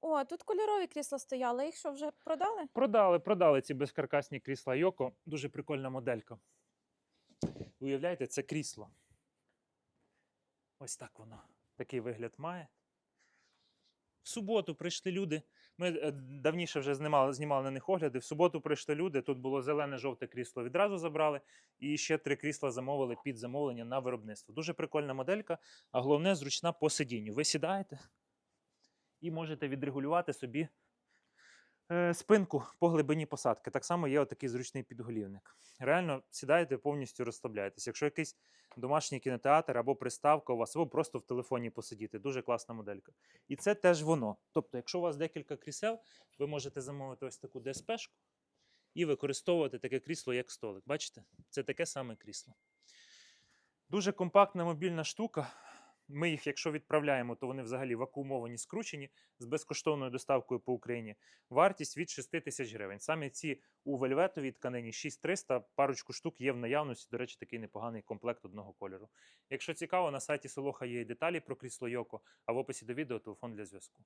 О, тут кольорові крісла стояли. Їх що вже продали? Продали, продали ці безкаркасні крісла Йоко. Дуже прикольна моделька. Уявляєте, це крісло. Ось так воно. Такий вигляд має. В суботу прийшли люди. Ми е, давніше вже знімали, знімали на них огляди. В суботу прийшли люди. Тут було зелене жовте крісло. Відразу забрали. І ще три крісла замовили під замовлення на виробництво. Дуже прикольна моделька, а головне зручна по сидінню. Ви сідаєте і можете відрегулювати собі е, спинку по глибині посадки. Так само є отакий зручний підголівник. Реально сідаєте, повністю розслабляєтесь. Якщо якийсь домашній кінотеатр або приставка у вас, або просто в телефоні посидіти. Дуже класна моделька. І це теж воно. Тобто, якщо у вас декілька крісел, ви можете замовити ось таку ДСПшку і використовувати таке крісло як столик. Бачите? Це таке саме крісло. Дуже компактна мобільна штука. Ми їх, якщо відправляємо, то вони взагалі вакуумовані, скручені з безкоштовною доставкою по Україні. Вартість від 6 тисяч гривень. Саме ці у вельветовій тканині 6300, парочку штук є в наявності. До речі, такий непоганий комплект одного кольору. Якщо цікаво, на сайті Солоха є і деталі про крісло Йоко, а в описі до відео телефон для зв'язку.